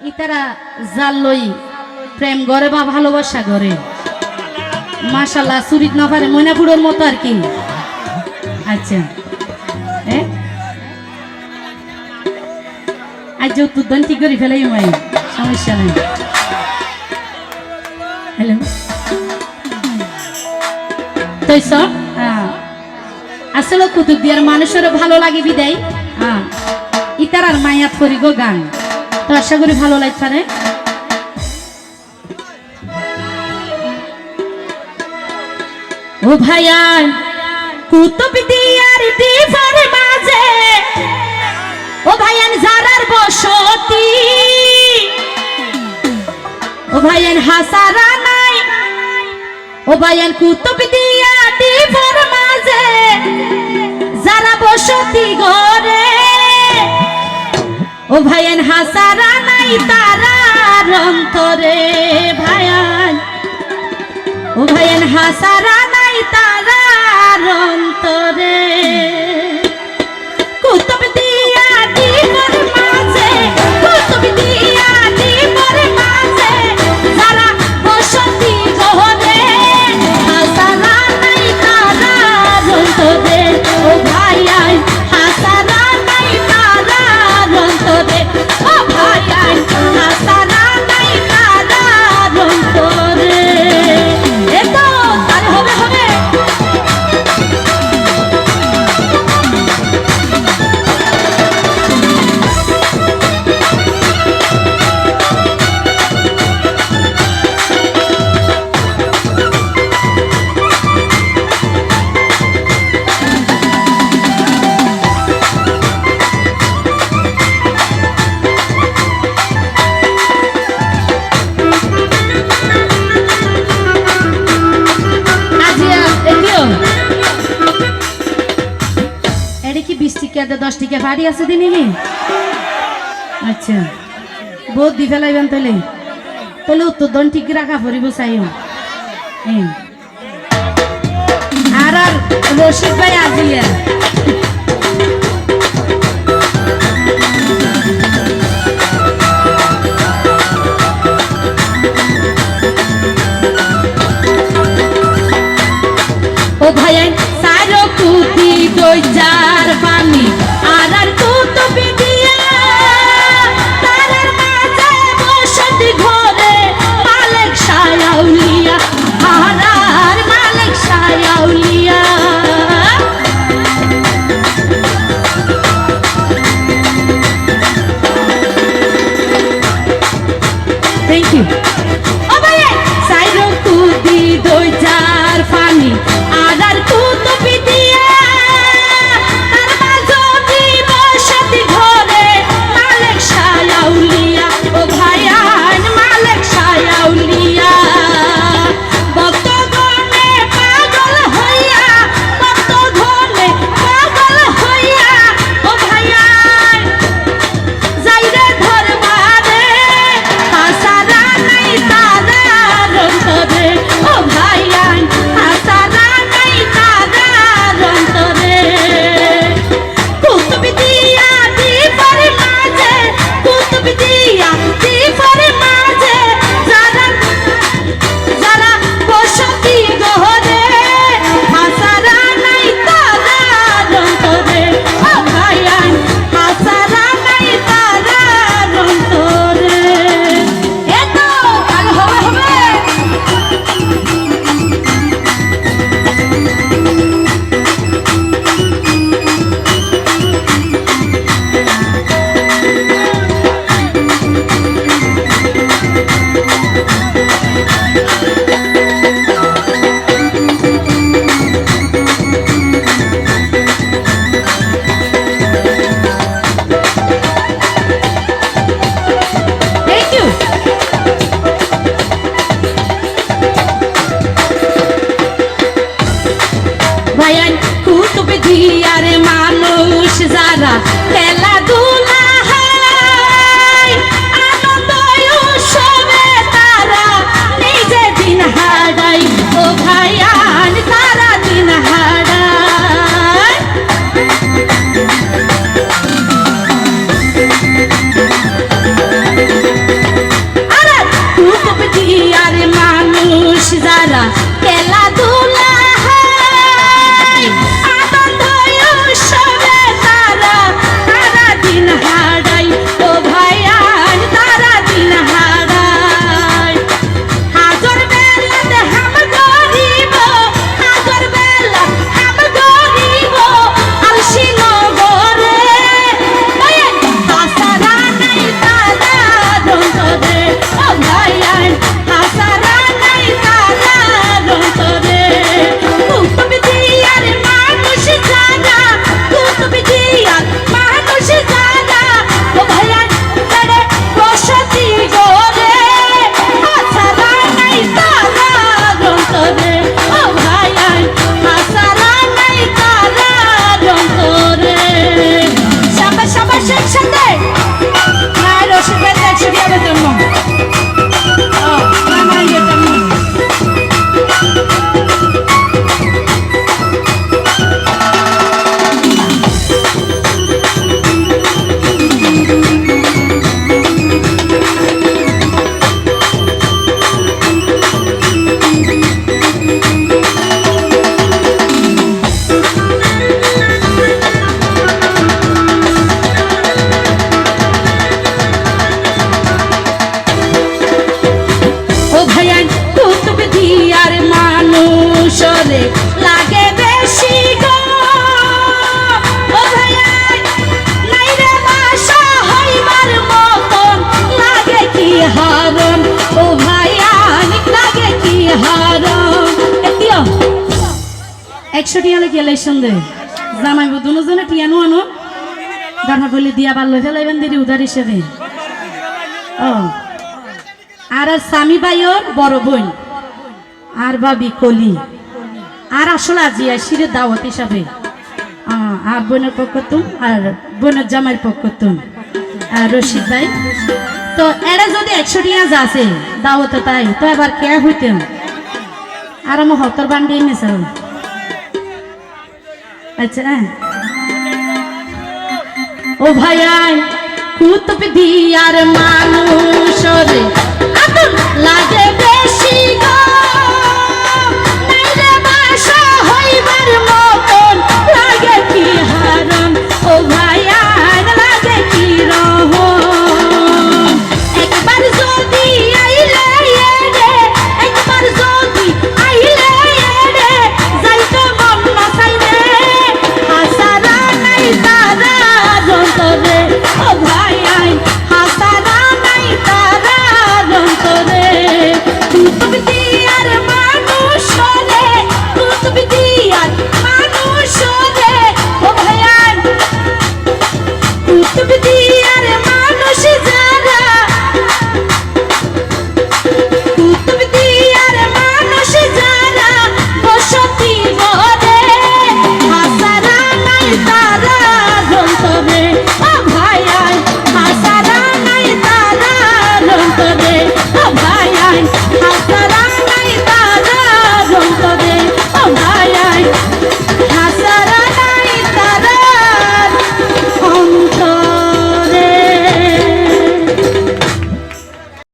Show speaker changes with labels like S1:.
S1: ইতারা জাল লই প্রেম করে বা ভালোবাসা করে মাশাল্লাহ সুরিত না পারে ময়নাপুরের মতো আর কি। আচ্ছা? আজ উত্তর ঠিক করে ফেলাই মাই সমস্যা নেই। হ্যালো। তাই সব হ্যাঁ। আসলে কুতুব দিয়ার মানুষের ভালো লাগে বিদায়। হ্যাঁ। ইতার আর মায়াত করি গো গান। তো আশা করি ভালো লাগছে পারে ও ভাইয়ান কুতুব দিয়ার দিফার মাঝে, ও ভাইয়ান জারার বসতি। ও ভাইয়ান হাসারা নাই। ও ভাইয়ান কুতুব দিয়া দিফার মাঝে, যারা বসতি ঘরে ও ভাইয়ান হাসারা নাই তারার অন্তরে ভাইয়ান। ও ভাইয়ান হাসারা নাই তারার অন্তরে। দশ টিকা বাড়ি আছে দিনি আচ্ছা। বহুত দি ফেলাইবেন তাহলে। তাহলে উত্তর দন ঠিক রাখা পড়িব চাইও। আর আর রশিদ ভাই আজিয়া। Thank you. Oh, yeah. Sai কুদি দই চার পানি jar আর একশো টিয়া লেগে এলাই সন্ধে। জামাই দুনো জনে টিয়ানো আনো দানা বলে দিয়া পারল ফেলাইবেন দিদি উদার হিসেবে। ও। আর আর স্বামী ভাইয়ের বড় বোন, আর ভাবি কলি। আর আসলে আজি আসিরে দাওয়াত হিসাবে। আর বোনের পক্ষ তুম, আর বোনের জামাইয়ের পক্ষ তুম। আর রশিদ ভাই। তো এরা যদি একশো টিয়া যাচ্ছে দাওয়াতে তাই, তো এবার কে হইতেন আর আমার হতর বান্ডি এনেছে আচ্ছা ও ভাই কুতুব দিয়ার মানুষ লাগে